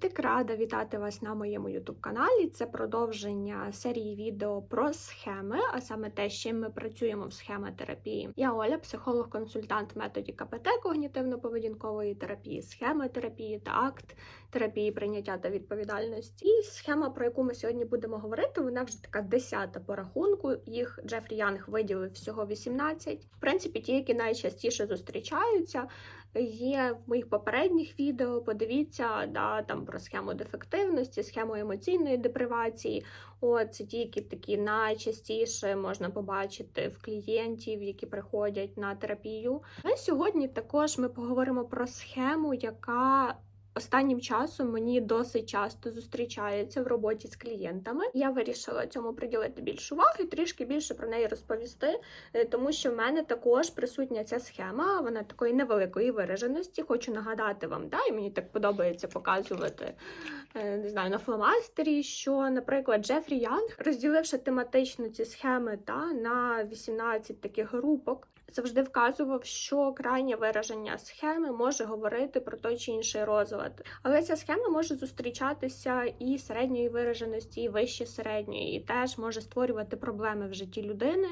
Привітик, рада вітати вас на моєму youtube каналі. Це продовження серії відео про схеми, а саме те, з чим ми працюємо в схемотерапії. Я Оля, психолог-консультант методі КПТ когнітивно-поведінкової терапії, схемотерапії та акт терапії прийняття та відповідальності. І схема, про яку ми сьогодні будемо говорити, вона вже така десята по рахунку. Їх Джефрі Янг виділив всього 18. В принципі, ті, які найчастіше зустрічаються є в моїх попередніх відео. Подивіться, да, там про схему дефективності, схему емоційної депривації. От це ті, які такі найчастіше можна побачити в клієнтів, які приходять на терапію. А сьогодні також ми поговоримо про схему, яка Останнім часом мені досить часто зустрічається в роботі з клієнтами. Я вирішила цьому приділити більше уваги, трішки більше про неї розповісти, е, тому що в мене також присутня ця схема, вона такої невеликої вираженості. Хочу нагадати вам, да, і мені так подобається показувати е, не знаю, на фломастері, що, наприклад, Джефрі Янг, розділивши тематично ці схеми та на 18 таких групок завжди вказував, що крайнє вираження схеми може говорити про той чи інший розлад. Але ця схема може зустрічатися і середньої вираженості, і вище середньої, і теж може створювати проблеми в житті людини.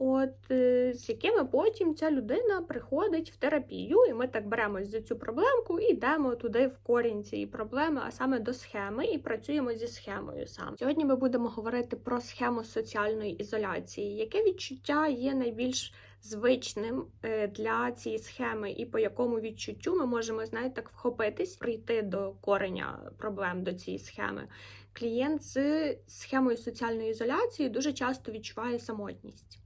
От е, з якими потім ця людина приходить в терапію, і ми так беремось за цю проблемку і йдемо туди в корінь цієї проблеми, а саме до схеми, і працюємо зі схемою сам. Сьогодні ми будемо говорити про схему соціальної ізоляції, яке відчуття є найбільш звичним е, для цієї схеми, і по якому відчуттю ми можемо знаєте, так вхопитись, прийти до кореня проблем до цієї схеми. Клієнт з схемою соціальної ізоляції дуже часто відчуває самотність.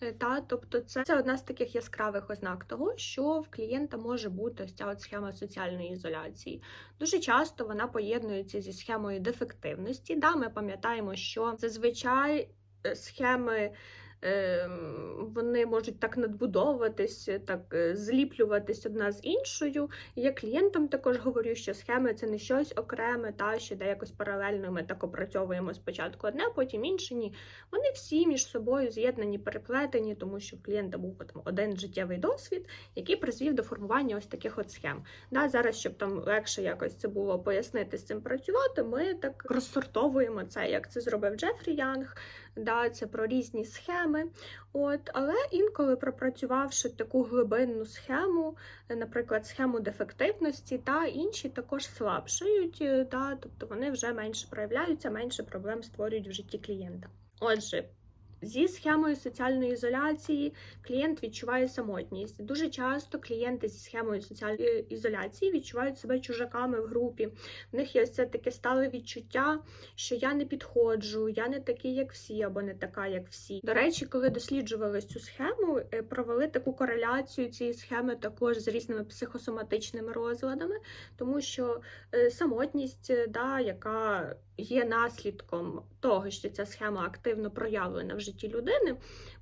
Е, та, Тобто це це одна з таких яскравих ознак того, що в клієнта може бути ось ця от схема соціальної ізоляції. Дуже часто вона поєднується зі схемою дефективності. Да, Ми пам'ятаємо, що зазвичай е, схеми Ем, вони можуть так надбудовуватись, так е, зліплюватись одна з іншою. Я клієнтам також говорю, що схеми це не щось окреме, та що де якось паралельно ми так опрацьовуємо спочатку одне, потім інше ні. Вони всі між собою з'єднані, переплетені, тому що в клієнта був там один життєвий досвід, який призвів до формування ось таких от схем. Да, Зараз, щоб там легше якось це було пояснити з цим працювати, ми так розсортовуємо це, як це зробив Джефрі Янг. Да, Це про різні схеми. От, Але інколи пропрацювавши таку глибинну схему, наприклад, схему дефективності, та інші також слабшають, да, тобто вони вже менше проявляються, менше проблем створюють в житті клієнта. Отже, Зі схемою соціальної ізоляції клієнт відчуває самотність. Дуже часто клієнти зі схемою соціальної ізоляції відчувають себе чужаками в групі. В них є це таке стале відчуття, що я не підходжу, я не такий, як всі, або не така, як всі. До речі, коли досліджували цю схему, е, провели таку кореляцію цієї схеми також з різними психосоматичними розладами, тому що е, самотність, е, да, яка є наслідком того, що ця схема активно проявлена в житті людини,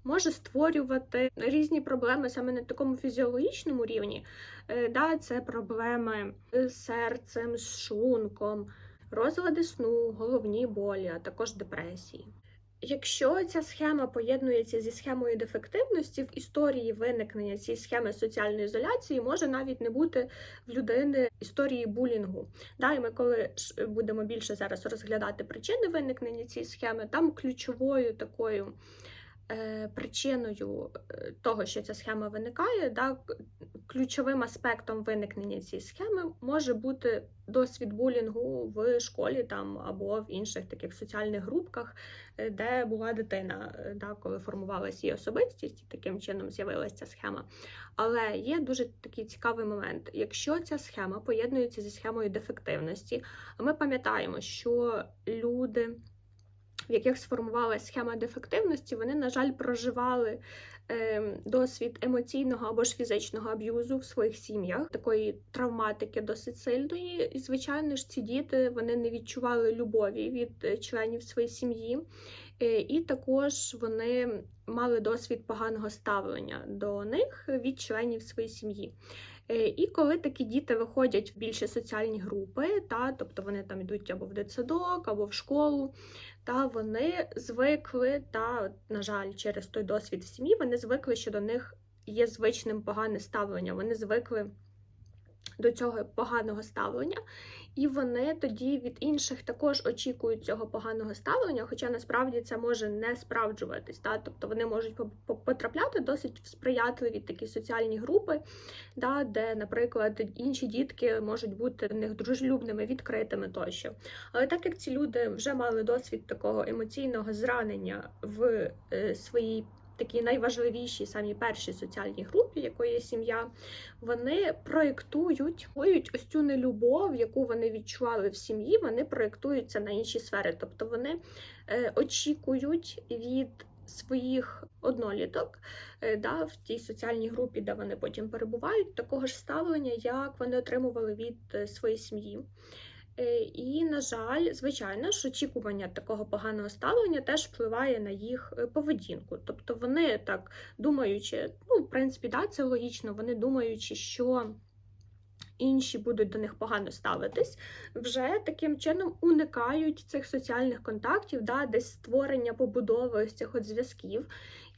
може створювати різні проблеми саме на такому фізіологічному рівні. Е, да, Це проблеми з серцем, з шлунком, розлади сну, головні болі, а також депресії. Якщо ця схема поєднується зі схемою дефективності, в історії виникнення цієї схеми соціальної ізоляції може навіть не бути в людини історії булінгу. Да, і ми, коли будемо більше зараз розглядати причини виникнення цієї схеми, там ключовою такою причиною е, того, що ця схема виникає, да, ключовим аспектом виникнення цієї схеми може бути досвід булінгу в школі там або в інших таких соціальних групках, е, де була дитина, да, коли формувалася її особистість, і таким чином з'явилася ця схема. Але є дуже такий цікавий момент. Якщо ця схема поєднується зі схемою дефективності, а ми пам'ятаємо, що люди в яких сформувалася схема дефективності, вони, на жаль, проживали е, досвід емоційного або ж фізичного аб'юзу в своїх сім'ях, такої травматики досить сильної. І, звичайно ж, ці діти вони не відчували любові від членів своєї сім'ї. Е, і також вони мали досвід поганого ставлення до них від членів своєї сім'ї. Е, і коли такі діти виходять в більше соціальні групи, та, тобто вони там йдуть або в дитсадок, або в школу, та вони звикли, та, на жаль, через той досвід в сім'ї, вони звикли, що до них є звичним погане ставлення. Вони звикли до цього поганого ставлення, і вони тоді від інших також очікують цього поганого ставлення, хоча насправді це може не справджуватись. Та? Тобто вони можуть потрапляти досить в сприятливі такі соціальні групи, да? де, наприклад, інші дітки можуть бути в них дружелюбними, відкритими тощо. Але так як ці люди вже мали досвід такого емоційного зранення в е, своїй такі найважливіші, самі перші соціальні групі, якої є сім'я, вони проєктують ось цю нелюбов, яку вони відчували в сім'ї, вони проєктуються на інші сфери. Тобто вони е, очікують від своїх одноліток е, да, в тій соціальній групі, де вони потім перебувають, такого ж ставлення, як вони отримували від е, своєї сім'ї. Е, і, на жаль, звичайно ж, очікування такого поганого ставлення теж впливає на їх е, поведінку. Тобто вони так думаючи, ну, в принципі, да, це логічно, вони думаючи, що інші будуть до них погано ставитись, вже таким чином уникають цих соціальних контактів, да, десь створення побудови ось цих от зв'язків.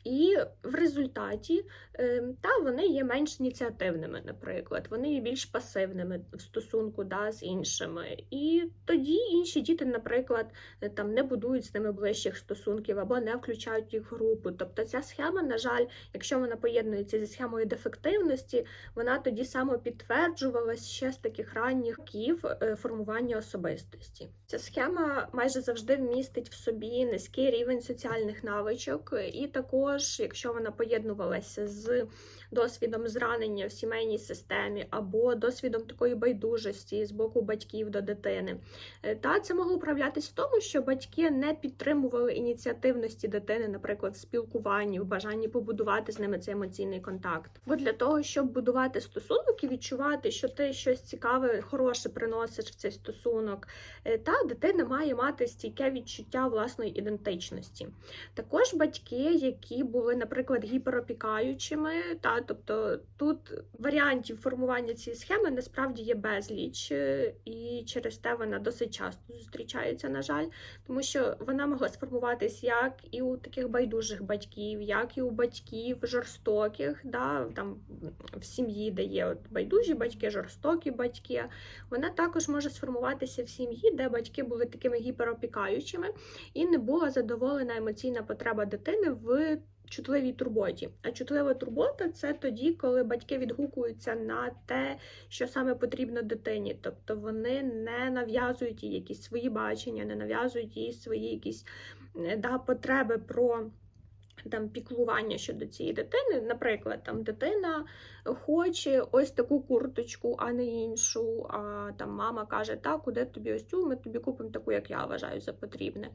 І в результаті ем, та вони є менш ініціативними, наприклад, вони є більш пасивними в стосунку да, з іншими. І тоді інші діти, наприклад, там не будують з ними ближчих стосунків або не включають їх в групу. Тобто ця схема, на жаль, якщо вона поєднується зі схемою дефективності, вона тоді самопідтверджувалась ще з таких ранніх років е, формування особистості. Ця схема майже завжди вмістить в собі низький рівень соціальних навичок і також також, якщо вона поєднувалася з досвідом зранення в сімейній системі або досвідом такої байдужості з боку батьків до дитини, е, та це могло проявлятися в тому, що батьки не підтримували ініціативності дитини, наприклад, в спілкуванні, в бажанні побудувати з ними цей емоційний контакт. Бо для того, щоб будувати стосунок і відчувати, що ти щось цікаве, хороше приносиш в цей стосунок, е, та дитина має мати стійке відчуття власної ідентичності. Також батьки, які були, наприклад, гіперопікаючими. Та, Тобто тут варіантів формування цієї схеми насправді є безліч, е, і через те вона досить часто зустрічається, на жаль, тому що вона могла сформуватись як і у таких байдужих батьків, як і у батьків жорстоких, да, там в сім'ї, де є от байдужі батьки, жорстокі батьки. Вона також може сформуватися в сім'ї, де батьки були такими гіперопікаючими, і не була задоволена емоційна потреба дитини в чутливій турботі. А чутлива турбота це тоді, коли батьки відгукуються на те, що саме потрібно дитині. Тобто вони не нав'язують їй якісь свої бачення, не нав'язують їй свої якісь да, потреби про там піклування щодо цієї дитини. Наприклад, там дитина хоче ось таку курточку, а не іншу. А там мама каже, так, куди тобі ось цю, ми тобі купимо таку, як я вважаю за потрібне.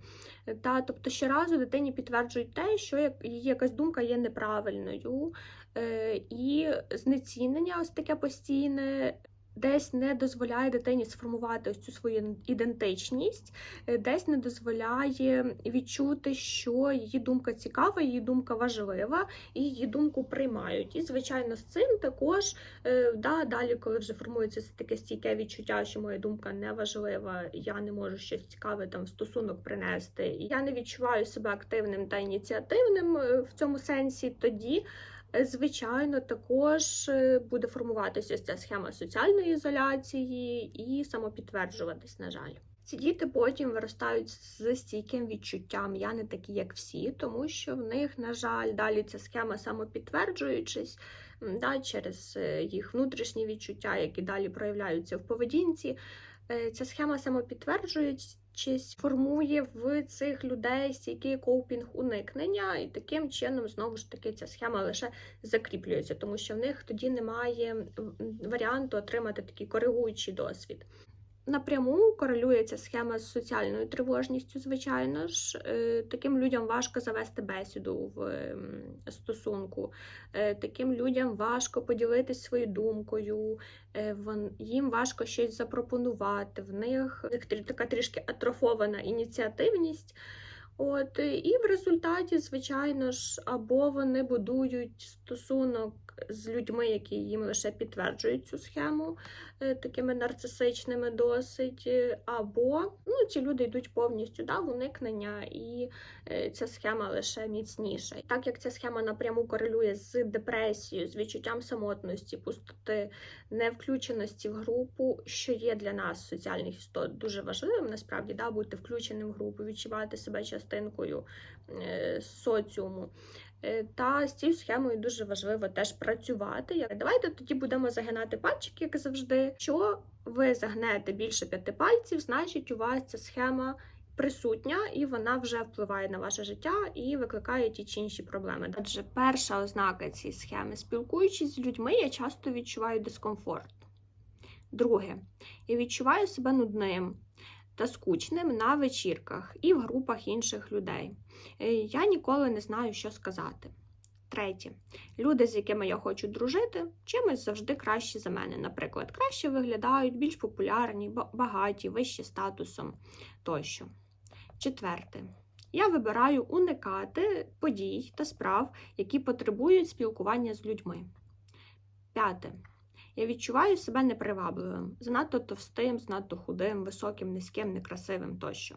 Та, Тобто щоразу дитині підтверджують те, що її якась думка є неправильною. Е, і знецінення ось таке постійне десь не дозволяє дитині сформувати ось цю свою ідентичність, е, десь не дозволяє відчути, що її думка цікава, її думка важлива, і її думку приймають. І, звичайно, з цим також е, да, далі, коли вже формується таке стійке відчуття, що моя думка не важлива, я не можу щось цікаве там в стосунок принести, я не відчуваю себе активним та ініціативним е, в цьому сенсі, тоді. Звичайно, також е, буде формуватися ця схема соціальної ізоляції і самопідтверджуватись, на жаль. Ці діти потім виростають з стійким відчуттям, я не такі, як всі, тому що в них, на жаль, далі ця схема самопідтверджуючись, да, через е, їх внутрішні відчуття, які далі проявляються в поведінці. Е, ця схема самопідтверджуючись, формує в цих людей стійкий коупінг уникнення, і таким чином, знову ж таки, ця схема лише закріплюється, тому що в них тоді немає варіанту отримати такий коригуючий досвід. Напряму корелюється схема з соціальною тривожністю, звичайно ж. Е, таким людям важко завести бесіду в стосунку, е, таким людям важко поділитися своєю думкою, е, їм важко щось запропонувати. В них така трішки атрофована ініціативність. От, І в результаті, звичайно ж, або вони будують стосунок з людьми, які їм лише підтверджують цю схему, такими нарцисичними досить, е, або ну, ці люди йдуть повністю да, в уникнення, і е, ця схема лише міцніша. Так як ця схема напряму корелює з депресією, з відчуттям самотності, пустоти, невключеності в групу, що є для нас соціальних істот дуже важливим, насправді да, бути включеним в групу, відчувати себе частинкою е, соціуму. Е, Та з цією схемою дуже важливо теж працювати. Давайте тоді будемо загинати пальчики, як завжди. Якщо ви загнете більше п'яти пальців, значить у вас ця схема присутня і вона вже впливає на ваше життя і викликає ті чи інші проблеми. Адже перша ознака цієї схеми, спілкуючись з людьми, я часто відчуваю дискомфорт. Друге, я відчуваю себе нудним та скучним на вечірках і в групах інших людей. Е, Я ніколи не знаю, що сказати. Третє, люди, з якими я хочу дружити, чимось завжди кращі за мене. Наприклад, краще виглядають, більш популярні, багаті, вищі статусом тощо. Четверте, я вибираю уникати подій та справ, які потребують спілкування з людьми. П'яте. Я відчуваю себе непривабливим, занадто товстим, занадто худим, високим, низьким, некрасивим тощо.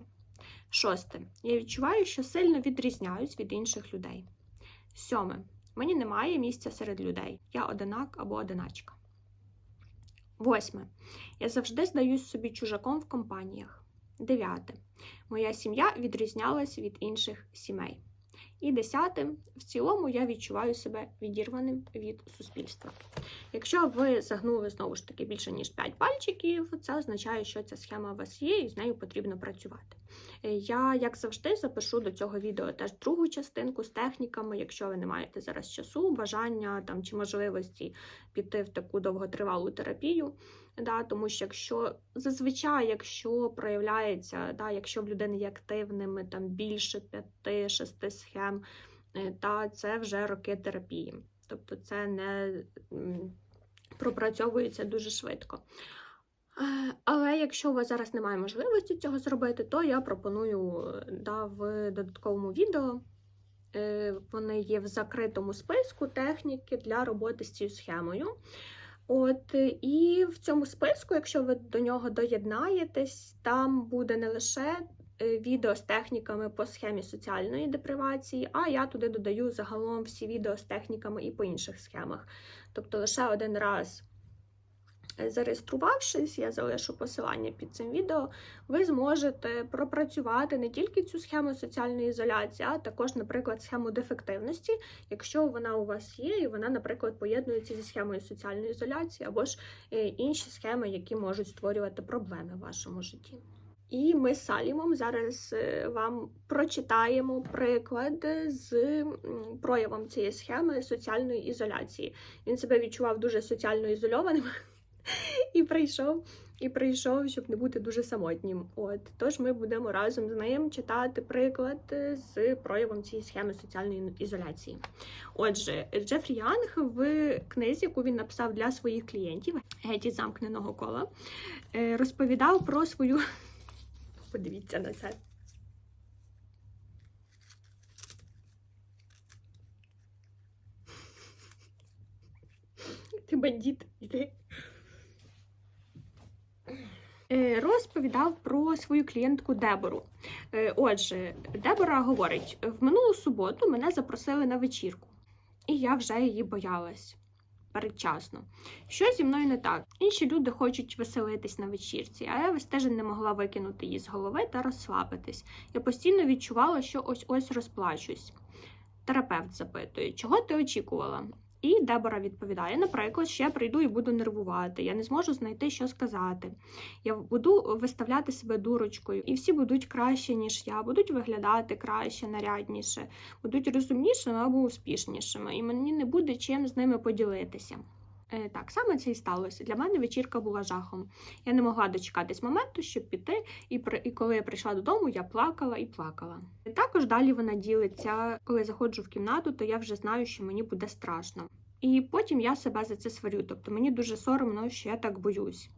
Шосте. Я відчуваю, що сильно відрізняюсь від інших людей. Сьоме. Мені немає місця серед людей. Я одинак або одиначка. Восьме. Я завжди здаюсь собі чужаком в компаніях. Дев'яте. Моя сім'я відрізнялась від інших сімей. І десяте, в цілому я відчуваю себе відірваним від суспільства. Якщо ви загнули знову ж таки більше ніж 5 пальчиків, це означає, що ця схема у вас є і з нею потрібно працювати. Е, Я, як завжди, запишу до цього відео теж другу частинку з техніками, якщо ви не маєте зараз часу, бажання там чи можливості піти в таку довготривалу терапію. Да, тому що якщо зазвичай, якщо проявляється, да, якщо в людини є активними там більше 5-6 схем, е, та це вже роки терапії. Тобто це не пропрацьовується дуже швидко. Е, Але якщо у вас зараз немає можливості цього зробити, то я пропоную да, в додатковому відео. е, Вони є в закритому списку техніки для роботи з цією схемою. От і в цьому списку, якщо ви до нього доєднаєтесь, там буде не лише е, відео з техніками по схемі соціальної депривації, а я туди додаю загалом всі відео з техніками і по інших схемах. Тобто лише один раз зареєструвавшись, я залишу посилання під цим відео, ви зможете пропрацювати не тільки цю схему соціальної ізоляції, а також, наприклад, схему дефективності, якщо вона у вас є, і вона, наприклад, поєднується зі схемою соціальної ізоляції, або ж е, інші схеми, які можуть створювати проблеми в вашому житті. І ми з Салімом зараз е, вам прочитаємо приклад з проявом цієї схеми соціальної ізоляції. Він себе відчував дуже соціально ізольованим і прийшов, і прийшов, щоб не бути дуже самотнім. От тож ми будемо разом з ним читати приклад е, з проявом цієї схеми соціальної ізоляції. Отже, Джефрі Янг в книзі, яку він написав для своїх клієнтів геть замкненого кола, е, розповідав про свою. Подивіться на це. Ти бандит, іди. Е, Розповідав про свою клієнтку Дебору. Е, Отже, Дебора говорить: в минулу суботу мене запросили на вечірку, і я вже її боялась передчасно. Що зі мною не так? Інші люди хочуть веселитись на вечірці, а я весь тиждень не могла викинути її з голови та розслабитись. Я постійно відчувала, що ось ось розплачусь. Терапевт запитує, чого ти очікувала? І Дебора відповідає: наприклад, ще прийду і буду нервувати, я не зможу знайти, що сказати. Я буду виставляти себе дурочкою, і всі будуть краще, ніж я, будуть виглядати краще, нарядніше, будуть розумнішими або успішнішими, і мені не буде чим з ними поділитися. Е, Так, саме це і сталося. Для мене вечірка була жахом. Я не могла дочекатись моменту, щоб піти, і, і коли я прийшла додому, я плакала і плакала. Також далі вона ділиться, коли заходжу в кімнату, то я вже знаю, що мені буде страшно. І потім я себе за це сварю. Тобто мені дуже соромно, що я так боюсь.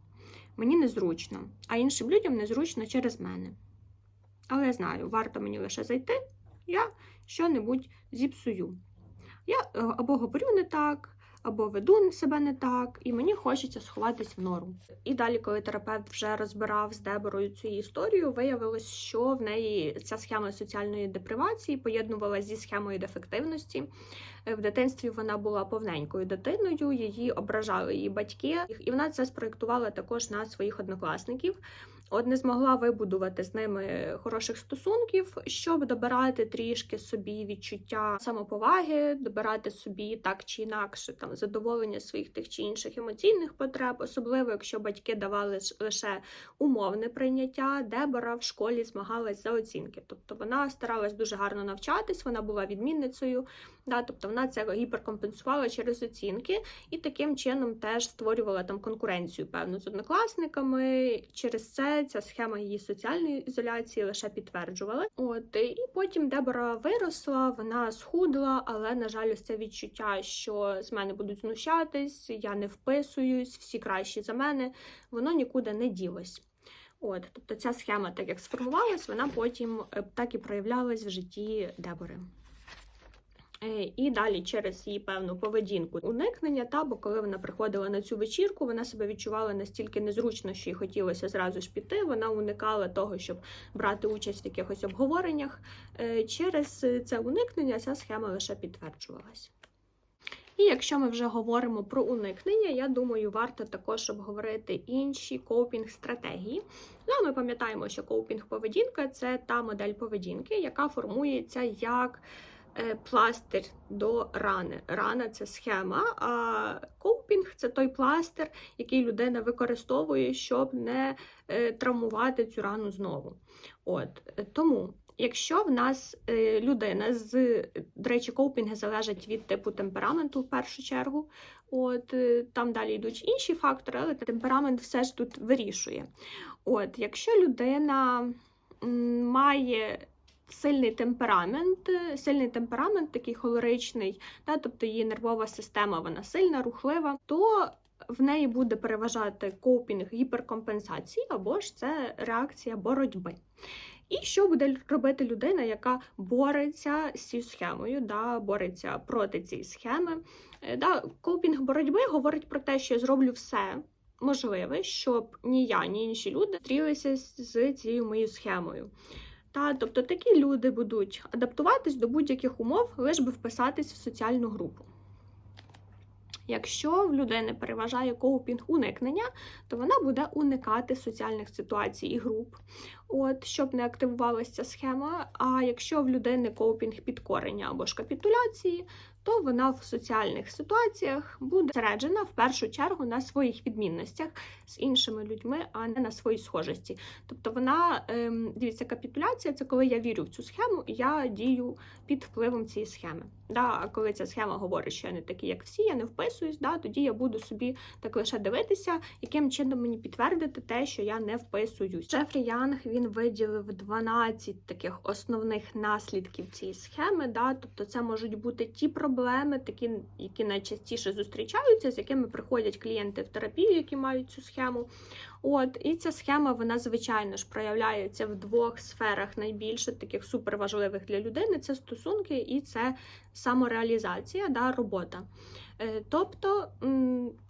Мені незручно, а іншим людям незручно через мене. Але я знаю, варто мені лише зайти, я що-небудь зіпсую. Я е, або говорю не так, або веду себе не так, і мені хочеться сховатись в нору. І далі, коли терапевт вже розбирав з Деборою цю історію, виявилось, що в неї ця схема соціальної депривації поєднувалася зі схемою дефективності. В дитинстві вона була повненькою дитиною, її ображали її батьки, і вона це спроєктувала також на своїх однокласників. От не змогла вибудувати з ними хороших стосунків, щоб добирати трішки собі відчуття самоповаги, добирати собі так чи інакше там задоволення своїх тих чи інших емоційних потреб, особливо якщо батьки давали лише умовне прийняття, Дебора в школі змагалась за оцінки. Тобто вона старалась дуже гарно навчатись, вона була відмінницею, да, тобто вона це гіперкомпенсувала через оцінки і таким чином теж створювала там конкуренцію певну з однокласниками. Через це ця схема її соціальної ізоляції лише підтверджувала. От і потім Дебора виросла, вона схудла, але на жаль, ось це відчуття, що з мене будуть знущатись, я не вписуюсь, всі кращі за мене, воно нікуди не ділось. От, тобто ця схема, так як сформувалась, вона потім е, так і проявлялась в житті Дебори. Е, і далі через її певну поведінку уникнення, та бо коли вона приходила на цю вечірку, вона себе відчувала настільки незручно, що їй хотілося зразу ж піти. Вона уникала того, щоб брати участь в якихось обговореннях. Е, через це уникнення ця схема лише підтверджувалась. І якщо ми вже говоримо про уникнення, я думаю, варто також обговорити інші коупінг-стратегії. Ну, Ми пам'ятаємо, що коупінг-поведінка це та модель поведінки, яка формується як пластир до рани. Рана це схема, а коупінг це той пластир, який людина використовує, щоб не е, травмувати цю рану знову. От Тому, якщо в нас е, людина з, до речі, коупінги залежать від типу темпераменту в першу чергу, от там далі йдуть інші фактори, але темперамент все ж тут вирішує. От, Якщо людина має сильний темперамент, сильний темперамент, такий холеричний, да, тобто її нервова система вона сильна, рухлива, то в неї буде переважати копінг гіперкомпенсації або ж це реакція боротьби. І що буде робити людина, яка бореться з цією схемою, да, бореться проти цієї схеми? Е, да, Копінг боротьби говорить про те, що я зроблю все можливе, щоб ні я, ні інші люди зустрілися з цією моєю схемою. Та, Тобто такі люди будуть адаптуватись до будь-яких умов, лиш би вписатись в соціальну групу. Якщо в людини переважає коупінг уникнення, то вона буде уникати соціальних ситуацій і груп, от, щоб не активувалася схема. А якщо в людини коупінг підкорення або ж капітуляції, то вона в соціальних ситуаціях буде зосереджена в першу чергу на своїх відмінностях з іншими людьми, а не на своїй схожості. Тобто вона ем, дивіться, капітуляція це коли я вірю в цю схему, і я дію під впливом цієї схеми. Да, А коли ця схема говорить, що я не такий, як всі, я не вписуюсь, да, тоді я буду собі так лише дивитися, яким чином мені підтвердити те, що я не вписуюсь. Джефрі Янг він виділив 12 таких основних наслідків цієї схеми. Да, Тобто, це можуть бути ті проблеми проблеми, такі, які найчастіше зустрічаються, з якими приходять клієнти в терапію, які мають цю схему. От, І ця схема, вона, звичайно ж, проявляється в двох сферах найбільше таких суперважливих для людини: це стосунки і це самореалізація, да, робота. Е, тобто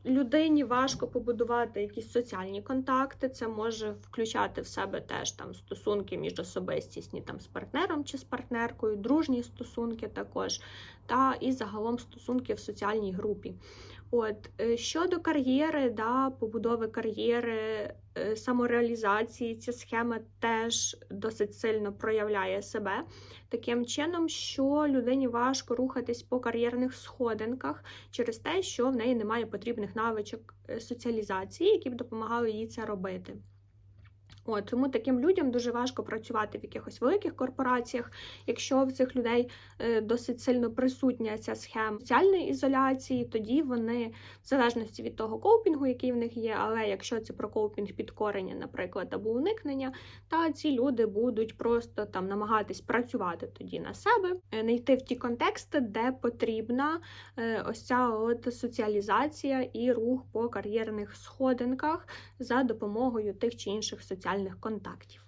людині важко побудувати якісь соціальні контакти, це може включати в себе теж там стосунки міжособистісні там з партнером чи з партнеркою, дружні стосунки також, та і загалом стосунки в соціальній групі. От е, щодо кар'єри, да, побудови кар'єри, е, самореалізації, ця схема теж досить сильно проявляє себе таким чином, що людині важко рухатись по кар'єрних сходинках через те, що в неї немає потрібних навичок е, соціалізації, які б допомагали їй це робити. От, Тому таким людям дуже важко працювати в якихось великих корпораціях, якщо в цих людей е, досить сильно присутня ця схема соціальної ізоляції, тоді вони, в залежності від того коупінгу, який в них є, але якщо це про коупінг підкорення, наприклад, або уникнення, та ці люди будуть просто там намагатись працювати тоді на себе, е, не йти в ті контексти, де потрібна е, ось ця от соціалізація і рух по кар'єрних сходинках за допомогою тих чи інших соціальних соціальних контактів.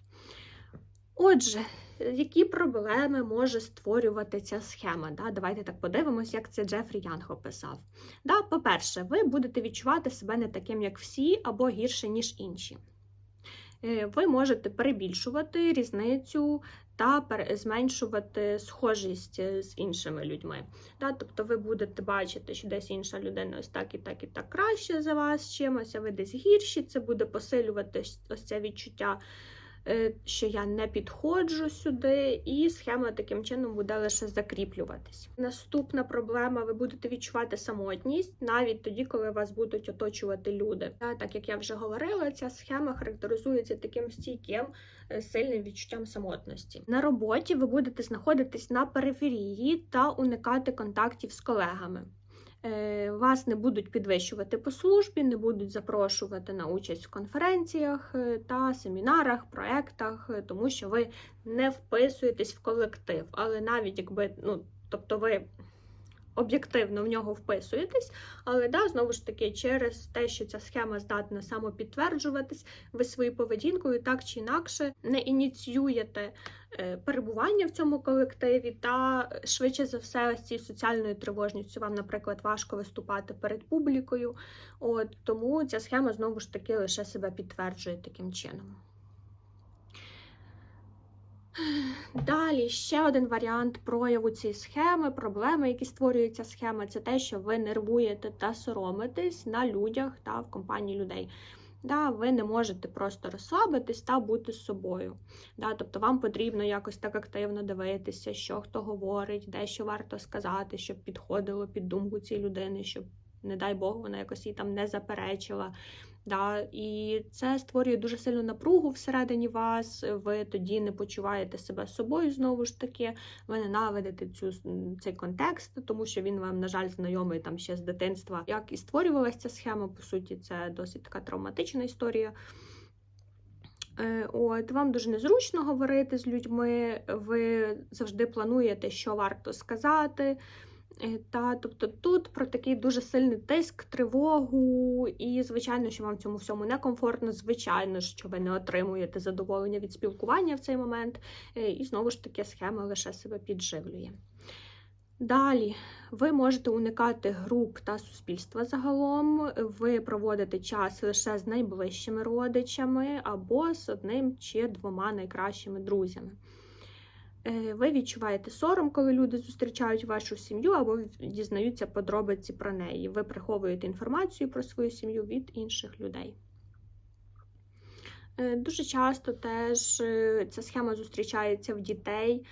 Отже, які проблеми може створювати ця схема? Да? Давайте так подивимось, як це Джефрі Янг описав. Да? По-перше, ви будете відчувати себе не таким, як всі, або гірше, ніж інші. Е, Ви можете перебільшувати різницю та зменшувати схожість е, з іншими людьми. Да? Тобто ви будете бачити, що десь інша людина ось так і так і так краще за вас чимось, а ви десь гірші. Це буде посилювати ось- це відчуття, що я не підходжу сюди, і схема таким чином буде лише закріплюватись. Наступна проблема: ви будете відчувати самотність навіть тоді, коли вас будуть оточувати люди. Так як я вже говорила, ця схема характеризується таким стійким е, сильним відчуттям самотності. На роботі ви будете знаходитись на периферії та уникати контактів з колегами. Е, Вас не будуть підвищувати по службі, не будуть запрошувати на участь в конференціях е, та семінарах, проектах, е, тому що ви не вписуєтесь в колектив. Але навіть якби, ну, тобто ви об'єктивно в нього вписуєтесь, але да, знову ж таки, через те, що ця схема здатна самопідтверджуватись, ви своєю поведінкою так чи інакше не ініціюєте перебування в цьому колективі, та е, швидше за все, ось цією соціальною тривожністю вам, наприклад, важко виступати перед публікою. От тому ця схема знову ж таки лише себе підтверджує таким чином. Далі ще один варіант прояву цієї схеми, проблеми, які створює ця схема, це те, що ви нервуєте та соромитесь на людях та в компанії людей. Да, ви не можете просто розслабитись та бути з собою. Да, тобто вам потрібно якось так активно дивитися, що хто говорить, де що варто сказати, щоб підходило під думку цієї людини, щоб, не дай Бог, вона якось їй там не заперечила. Да, і це створює дуже сильну напругу всередині вас. Ви тоді не почуваєте себе собою знову ж таки. Ви ненавидите цю цей контекст, тому що він вам, на жаль, знайомий там ще з дитинства. Як і створювалася ця схема, по суті, це досить така травматична історія. Е, От вам дуже незручно говорити з людьми, ви завжди плануєте, що варто сказати. Е, Та, тобто тут про такий дуже сильний тиск, тривогу, і, звичайно, що вам цьому всьому некомфортно, звичайно, що ви не отримуєте задоволення від спілкування в цей момент, Е, і знову ж таки схема лише себе підживлює. Далі ви можете уникати груп та суспільства загалом, ви проводите час лише з найближчими родичами або з одним чи двома найкращими друзями. Е, Ви відчуваєте сором, коли люди зустрічають вашу сім'ю або дізнаються подробиці про неї. Ви приховуєте інформацію про свою сім'ю від інших людей. Е, Дуже часто теж е, ця схема зустрічається в дітей,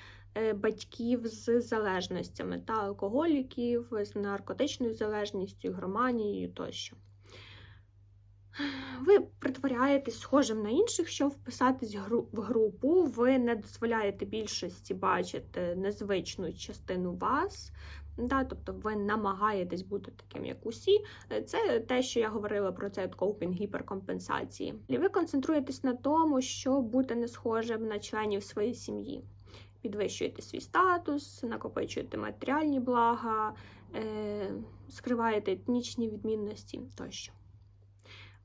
батьків з залежностями та алкоголіків, з наркотичною залежністю, громанією тощо. Ви притворяєтесь схожим на інших, щоб вписатись в групу. Ви не дозволяєте більшості бачити незвичну частину вас. Да, тобто ви намагаєтесь бути таким, як усі. Це те, що я говорила про цей копінг гіперкомпенсації. І ви концентруєтесь на тому, щоб бути не схожим на членів своєї сім'ї. Підвищуєте свій статус, накопичуєте матеріальні блага, е, скриваєте етнічні відмінності тощо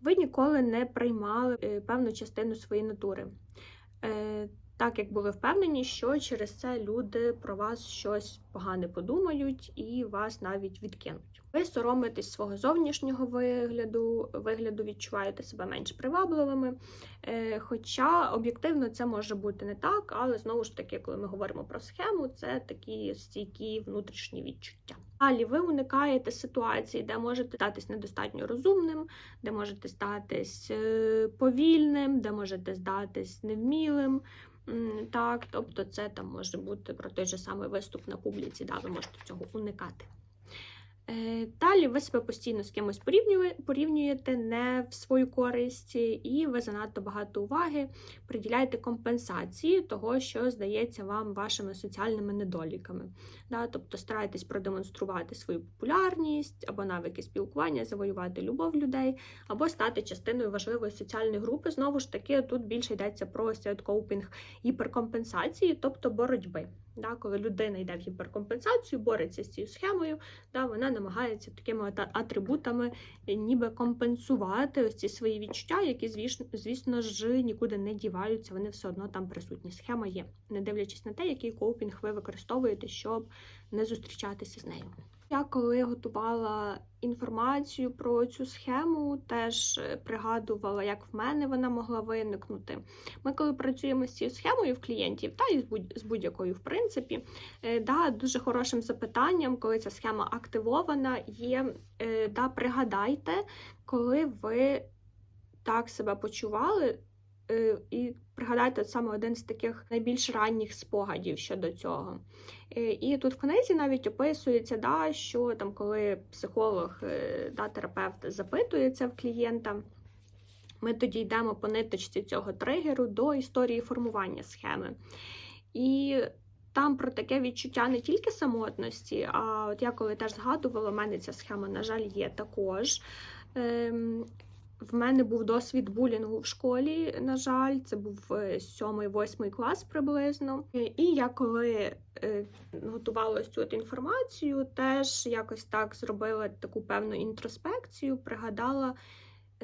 ви ніколи не приймали е, певну частину своєї натури. Е, Так як були впевнені, що через це люди про вас щось погане подумають і вас навіть відкинуть. Ви соромитесь свого зовнішнього вигляду, вигляду відчуваєте себе менш привабливими. Е, Хоча об'єктивно це може бути не так, але знову ж таки, коли ми говоримо про схему, це такі стійкі внутрішні відчуття. Далі ви уникаєте ситуацій, де можете статись недостатньо розумним, де можете статись е, повільним, де можете здатись невмілим. Так, тобто це там може бути про той же самий виступ на публіці, да, ви можете цього уникати. Е, Далі ви себе постійно з кимось порівнює- порівнюєте не в свою користь, і ви занадто багато уваги приділяєте компенсації того, що здається вам вашими соціальними недоліками. Да? Тобто стараєтесь продемонструвати свою популярність або навики спілкування, завоювати любов людей, або стати частиною важливої соціальної групи. Знову ж таки, тут більше йдеться про копінг гіперкомпенсації, тобто боротьби. Да, коли людина йде в гіперкомпенсацію, бореться з цією схемою, да, вона намагається такими атрибутами е, ніби компенсувати ось ці свої відчуття, які, звісно, звісно ж, нікуди не діваються, вони все одно там присутні. Схема є, не дивлячись на те, який коупінг ви використовуєте, щоб не зустрічатися з нею. Я коли готувала інформацію про цю схему, теж е, пригадувала, як в мене вона могла виникнути. Ми, коли працюємо з цією схемою в клієнтів, та і з будь- з будь-якою, в принципі, е, да, дуже хорошим запитанням, коли ця схема активована, є е, да, пригадайте, коли ви так себе почували. Е, І пригадайте саме один з таких найбільш ранніх спогадів щодо цього. Е, І тут в книзі навіть описується, да, що там, коли психолог, е, да, терапевт запитується в клієнта, ми тоді йдемо по ниточці цього тригеру до історії формування схеми. І там про таке відчуття не тільки самотності, а от я коли теж згадувала, у мене ця схема, на жаль, є також. В мене був досвід булінгу в школі, на жаль, це був е, сьомий-восьмий клас приблизно. Е, І я коли е, готувала цю інформацію, теж якось так зробила таку певну інтроспекцію, пригадала,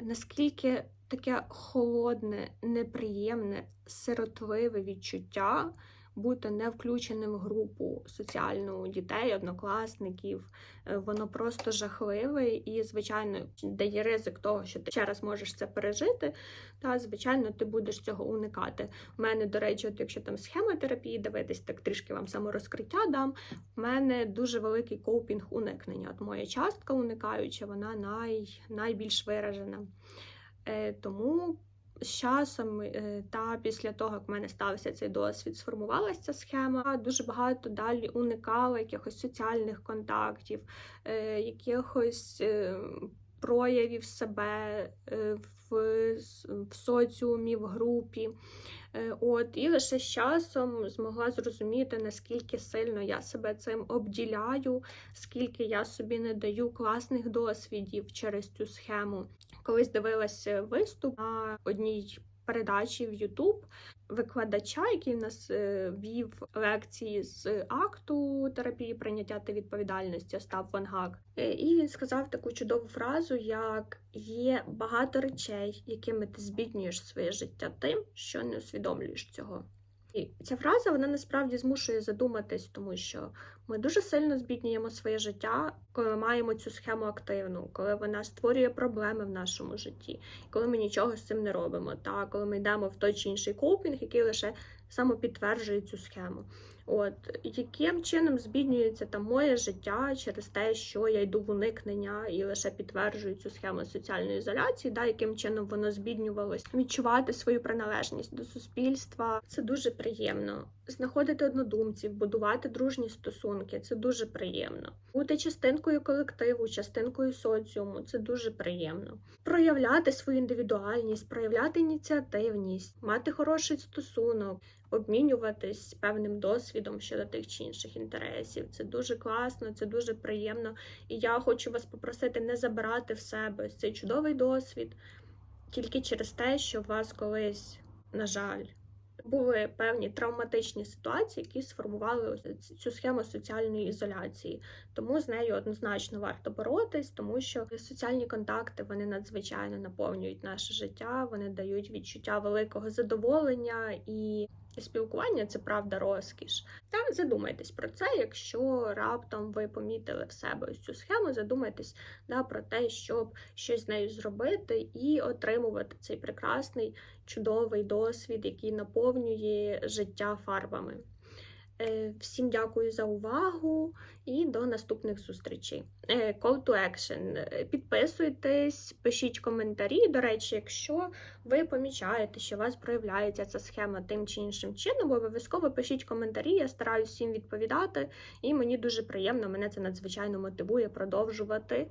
наскільки таке холодне, неприємне, сиротливе відчуття бути не включеним в групу соціальну дітей, однокласників. Е, Воно просто жахливе і, звичайно, дає ризик того, що ти ще раз можеш це пережити. Та, звичайно, ти будеш цього уникати. У мене, до речі, от якщо там схема терапії дивитись, так трішки вам саморозкриття дам. У мене дуже великий коупінг уникнення. От моя частка уникаюча, вона най, найбільш виражена. Е, тому з часом е, та після того, як в мене стався цей досвід, сформувалася ця схема. Дуже багато далі уникала якихось соціальних контактів, е, якихось е, проявів себе е, в, в соціумі, в групі. Е, От, і лише з часом змогла зрозуміти, наскільки сильно я себе цим обділяю, скільки я собі не даю класних досвідів через цю схему. Колись дивилася виступ на одній передачі в YouTube викладача, який в нас е, вів лекції з акту терапії прийняття та відповідальності Остап Ван Гак. Е, І він сказав таку чудову фразу, як є багато речей, якими ти збіднюєш своє життя тим, що не усвідомлюєш цього. І ця фраза вона насправді змушує задуматись, тому що ми дуже сильно збіднюємо своє життя, коли маємо цю схему активну, коли вона створює проблеми в нашому житті, коли ми нічого з цим не робимо, та коли ми йдемо в той чи інший копінг, який лише самопідтверджує цю схему. От яким чином збіднюється там моє життя через те, що я йду в уникнення і лише підтверджую цю схему соціальної ізоляції, да, яким чином воно збіднювалось, відчувати свою приналежність до суспільства. Це дуже приємно. Знаходити однодумців, будувати дружні стосунки це дуже приємно. Бути частинкою колективу, частинкою соціуму це дуже приємно. Проявляти свою індивідуальність, проявляти ініціативність, мати хороший стосунок, обмінюватись певним досвідом щодо тих чи інших інтересів. Це дуже класно, це дуже приємно. І я хочу вас попросити не забирати в себе цей чудовий досвід тільки через те, що у вас колись, на жаль, були певні травматичні ситуації, які сформували цю схему соціальної ізоляції. Тому з нею однозначно варто боротись, тому що соціальні контакти вони надзвичайно наповнюють наше життя, вони дають відчуття великого задоволення і. Спілкування це правда розкіш. Та задумайтесь про це, якщо раптом ви помітили в себе ось цю схему, задумайтесь да, про те, щоб щось з нею зробити і отримувати цей прекрасний, чудовий досвід, який наповнює життя фарбами. Е, Всім дякую за увагу і до наступних зустрічей. Е, Call to action. Е, Підписуйтесь, пишіть коментарі. До речі, якщо ви помічаєте, що у вас проявляється ця схема тим чи іншим чином, обов'язково пишіть коментарі. Я стараюсь всім відповідати, і мені дуже приємно, мене це надзвичайно мотивує продовжувати.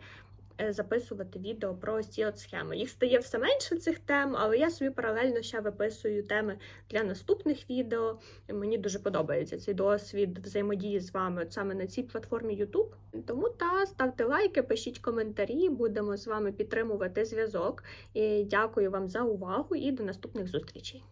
Е, Записувати відео про ці от схеми. Їх стає все менше цих тем, але я собі паралельно ще виписую теми для наступних відео. Мені дуже подобається цей досвід взаємодії з вами от саме на цій платформі YouTube. Тому та ставте лайки, пишіть коментарі, будемо з вами підтримувати зв'язок. Дякую вам за увагу і до наступних зустрічей.